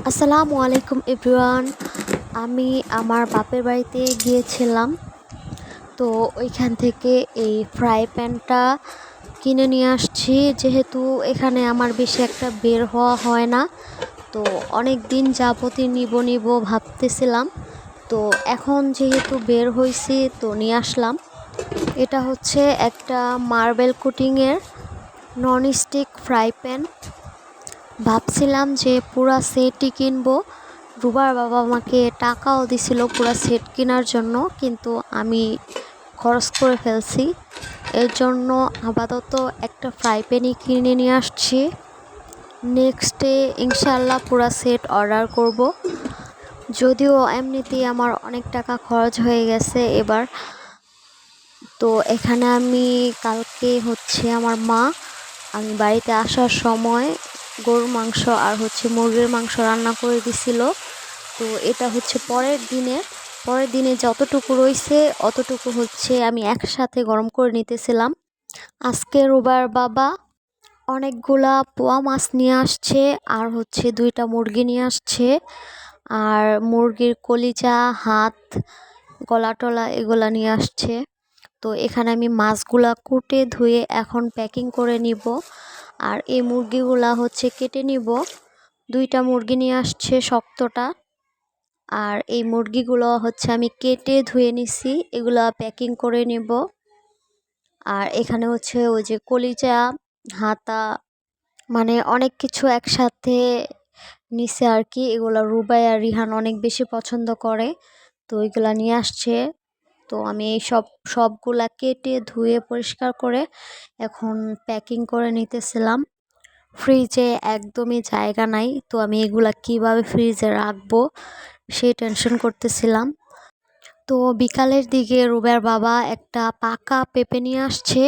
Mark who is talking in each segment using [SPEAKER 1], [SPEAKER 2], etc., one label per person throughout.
[SPEAKER 1] আসসালামু আলাইকুম এভরিওয়ান। আমি আমার বাপের বাড়িতে গিয়েছিলাম। তো ওইখান থেকে এই ফ্রাই প্যানটা কিনে নিয়ে আসছি। যেহেতু এখানে আমার বেশি একটা বের হওয়া হয় না, তো অনেক দিন যাবতই নিব নিব ভাবতেছিলাম। তো এখন যেহেতু বের হয়েছি তো নিয়ে আসলাম। এটা হচ্ছে একটা মার্বেল কুটিংয়ের নন স্টিক ফ্রাই প্যান। ভাবছিলাম যে পুরা সেটই কিনবো। রুবার বাবা আমাকে টাকাও দিছিল পুরা সেট কেনার জন্য, কিন্তু আমি খরচ করে ফেলছি। এর জন্য আপাতত একটা ফ্রাই প্যানই কিনে নিয়ে আসছি। নেক্সটে ইনশাল্লাহ পুরা সেট অর্ডার করব। যদিও এমনিতেই আমার অনেক টাকা খরচ হয়ে গেছে এবার। তো এখানে আমি কালকে হচ্ছে আমার মা, আমি বাড়িতে আসার সময় গরুর মাংস আর হচ্ছে মুরগির মাংস রান্না করে দিছিল। তো এটা হচ্ছে পরের দিনে। পরের দিনে যতটুকু রয়েছে, অতটুকু হচ্ছে আমি একসাথে গরম করে নিতেছিলাম। আজকে রোবার বাবা অনেকগুলা পোয়া মাছ নিয়ে আসছে আর হচ্ছে দুইটা মুরগি নিয়ে আসছে। আর মুরগির কলিজা, হাত গলা টলা এগুলা নিয়ে আসছে। তো এখানে আমি মাছগুলা কুটে ধুয়ে এখন প্যাকিং করে নিব। আর এই মুরগিগুলা হচ্ছে কেটে নিব। দুইটা মুরগি নিয়ে আসছে শক্তটা। আর এই মুরগিগুলো হচ্ছে আমি কেটে ধুয়ে নিছি, এগুলা প্যাকিং করে নেব। আর এখানে হচ্ছে ওই যে কলিজা, হাতা মানে অনেক কিছু একসাথে নিচে আর কি। এগুলো রুবাই আর রিহান অনেক বেশি পছন্দ করে, তো এগুলা নিয়ে আসছে। তো আমি এই সব, সবগুলা কেটে ধুয়ে পরিষ্কার করে এখন প্যাকিং করে নিতেছিলাম। ফ্রিজে একদমই জায়গা নাই, তো আমি এগুলা কীভাবে ফ্রিজে রাখব সেই টেনশন করতেছিলাম। তো বিকালের দিকে রুবের বাবা একটা পাকা পেঁপে নিয়ে আসছে।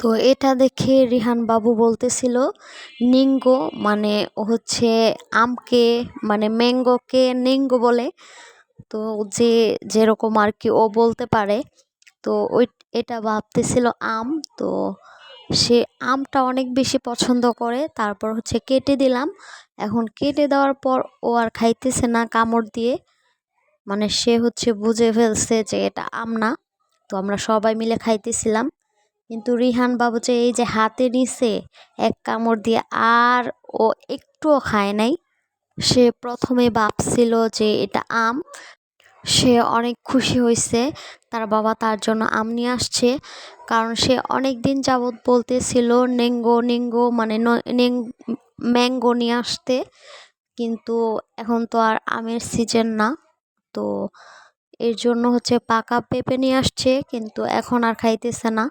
[SPEAKER 1] তো এটা দেখে রিহান বাবু বলতেছিল, নিঙ্গো মানে হচ্ছে আমকে মানে ম্যাঙ্গোকে নিঙ্গো বলে। তো যে, যেরকম আর কি ও বলতে পারে, তো ওই, এটা ভাবতেছিল আম, তো সে আমটা অনেক বেশি পছন্দ করে, তারপর হচ্ছে কেটে দিলাম। এখন কেটে দেওয়ার পর ও আর খাইতেছে না কামড় দিয়ে। মানে সে হচ্ছে বুঝে ফেলছে যে এটা আম না, তো আমরা সবাই মিলে খাইতেছিলাম। কিন্তু রিহান বাবু যে এই যে হাতে নিছে এক কামড় দিয়ে আর ও একটুও খায় নাই। সে প্রথমে ভাবছিল যে এটা আম সে অনেক খুশি হয়েছে, তার বাবা তার জন্য আম নিয়ে আসছে। কারণ সে অনেক দিন যাবৎ বলতেছিল, নেঙ্গো নেঙ্গো মানে ম্যাঙ্গো নিয়ে আসতে। কিন্তু এখন তো আর আমের সিজন না। তো এর জন্য হচ্ছে পাকা পেঁপে নিয়ে আসছে, কিন্তু এখন আর খাইতেছে না।